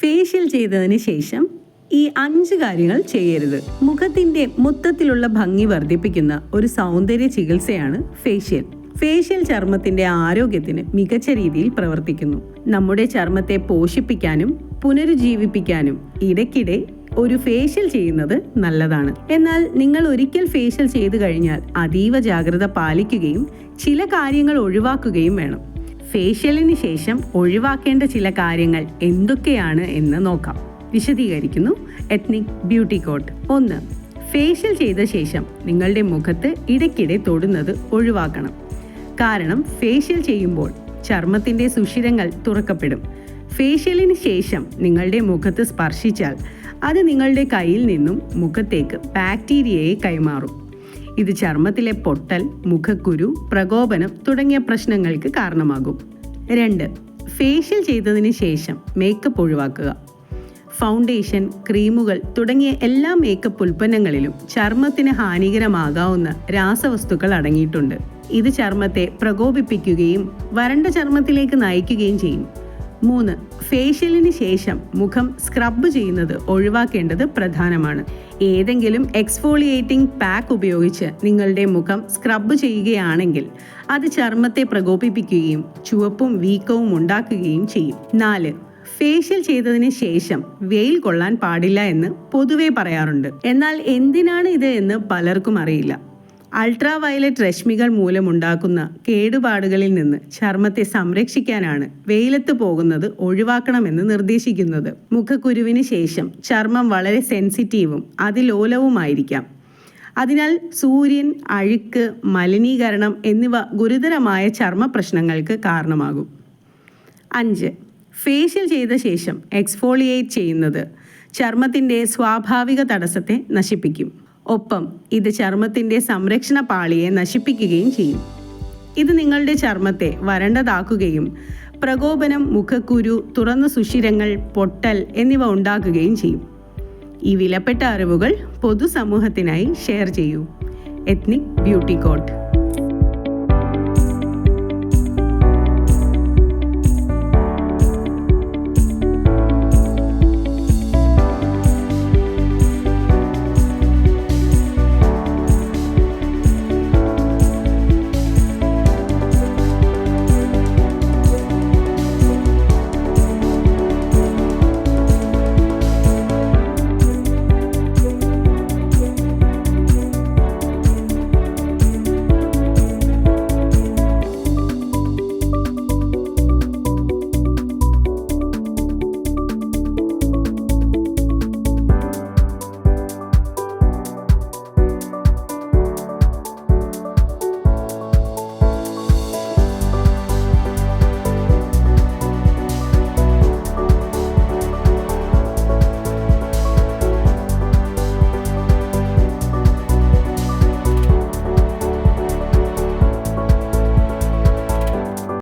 Facial ചെയ്തതിന് ശേഷം ഈ അഞ്ച് കാര്യങ്ങൾ ചെയ്യരുത്. മുഖത്തിന്റെ മൊത്തത്തിലുള്ള ഭംഗി വർദ്ധിപ്പിക്കുന്ന ഒരു സൗന്ദര്യ ചികിത്സയാണ് ഫേഷ്യൽ ഫേഷ്യൽ ചർമ്മത്തിന്റെ ആരോഗ്യത്തിന് മികച്ച രീതിയിൽ പ്രവർത്തിക്കുന്നു. നമ്മുടെ ചർമ്മത്തെ പോഷിപ്പിക്കാനും പുനരുജ്ജീവിപ്പിക്കാനും ഇടയ്ക്കിടെ ഒരു ഫേഷ്യൽ ചെയ്യുന്നത് നല്ലതാണ്. എന്നാൽ നിങ്ങൾ ഒരിക്കൽ ഫേഷ്യൽ ചെയ്തു കഴിഞ്ഞാൽ അതീവ ജാഗ്രത പാലിക്കുകയും ചില കാര്യങ്ങൾ ഒഴിവാക്കുകയും വേണം. ഫേഷ്യലിന് ശേഷം ഒഴിവാക്കേണ്ട ചില കാര്യങ്ങൾ എന്തൊക്കെയാണ് എന്ന് നോക്കാം. വിശദീകരിക്കുന്നു. എത്നിക് ബ്യൂട്ടി കോട്ട് ഒന്ന് ഫേഷ്യൽ ചെയ്ത ശേഷം നിങ്ങളുടെ മുഖത്ത് ഇടയ്ക്കിടെ തൊടുന്നത് ഒഴിവാക്കണം. കാരണം ഫേഷ്യൽ ചെയ്യുമ്പോൾ ചർമ്മത്തിന്റെ സുഷിരങ്ങൾ തുറക്കപ്പെടും. ഫേഷ്യലിന് ശേഷം നിങ്ങളുടെ മുഖത്ത് സ്പർശിച്ചാൽ അത് നിങ്ങളുടെ കയ്യിൽ നിന്നും മുഖത്തേക്ക് ബാക്ടീരിയയെ കൈമാറും. ഇത് ചർമ്മത്തിലെ പൊട്ടൽ മുഖക്കുരു പ്രകോപനം തുടങ്ങിയ പ്രശ്നങ്ങൾക്ക് കാരണമാകും. രണ്ട് ഫേഷ്യൽ ചെയ്തതിന് ശേഷം മേക്കപ്പ് ഒഴിവാക്കുക. ഫൗണ്ടേഷൻ ക്രീമുകൾ തുടങ്ങിയ എല്ലാ മേക്കപ്പ് ഉൽപ്പന്നങ്ങളിലും ചർമ്മത്തിന് ഹാനികരമാകാവുന്ന രാസവസ്തുക്കൾ അടങ്ങിയിട്ടുണ്ട്. ഇത് ചർമ്മത്തെ പ്രകോപിപ്പിക്കുകയും വരണ്ട ചർമ്മത്തിലേക്ക് നയിക്കുകയും ചെയ്യും. മൂന്ന്. ഫേഷ്യലിന് ശേഷം മുഖം സ്ക്രബ് ചെയ്യുന്നത് ഒഴിവാക്കേണ്ടത് പ്രധാനമാണ്. ഏതെങ്കിലും എക്സ്ഫോളിയേറ്റിംഗ് പാക്ക് ഉപയോഗിച്ച് നിങ്ങളുടെ മുഖം സ്ക്രബ് ചെയ്യുകയാണെങ്കിൽ അത് ചർമ്മത്തെ പ്രകോപിപ്പിക്കുകയും ചുവപ്പും വീക്കവും ഉണ്ടാക്കുകയും ചെയ്യും. നാല്. ഫേഷ്യൽ ചെയ്തതിന് ശേഷം വെയിൽ കൊള്ളാൻ പാടില്ല എന്ന് പൊതുവെ പറയാറുണ്ട്. എന്നാൽ എന്തിനാണ് ഇത് എന്ന് പലർക്കും അറിയില്ല. അൾട്രാ വയലറ്റ് രശ്മികൾ മൂലമുണ്ടാക്കുന്ന കേടുപാടുകളിൽ നിന്ന് ചർമ്മത്തെ സംരക്ഷിക്കാനാണ് വെയിലത്ത് പോകുന്നത് ഒഴിവാക്കണമെന്ന് നിർദ്ദേശിക്കുന്നത്. മുഖക്കുരുവിന് ശേഷം ചർമ്മം വളരെ സെൻസിറ്റീവും അതിലോലവുമായിരിക്കാം. അതിനാൽ സൂര്യൻ അഴുക്ക് മലിനീകരണം എന്നിവ ഗുരുതരമായ ചർമ്മ പ്രശ്നങ്ങൾക്ക് കാരണമാകും. അഞ്ച്. ഫേഷ്യൽ ചെയ്ത ശേഷം എക്സ്ഫോളിയേറ്റ് ചെയ്യുന്നത് ചർമ്മത്തിന്റെ സ്വാഭാവിക തടസ്സത്തെ നശിപ്പിക്കും. ഒപ്പം ഇത് ചർമ്മത്തിന്റെ സംരക്ഷണ പാളിയെ നശിപ്പിക്കുകയും ചെയ്യും. ഇത് നിങ്ങളുടെ ചർമ്മത്തെ വരണ്ടതാക്കുകയും പ്രകോപനം മുഖക്കുരു തുറന്ന സുഷിരങ്ങൾ പൊട്ടൽ എന്നിവ ഉണ്ടാക്കുകയും ചെയ്യും. ഈ വിലപ്പെട്ട അറിവുകൾ പൊതുസമൂഹത്തിനായി ഷെയർ ചെയ്യൂ. Ethnic beauty coat.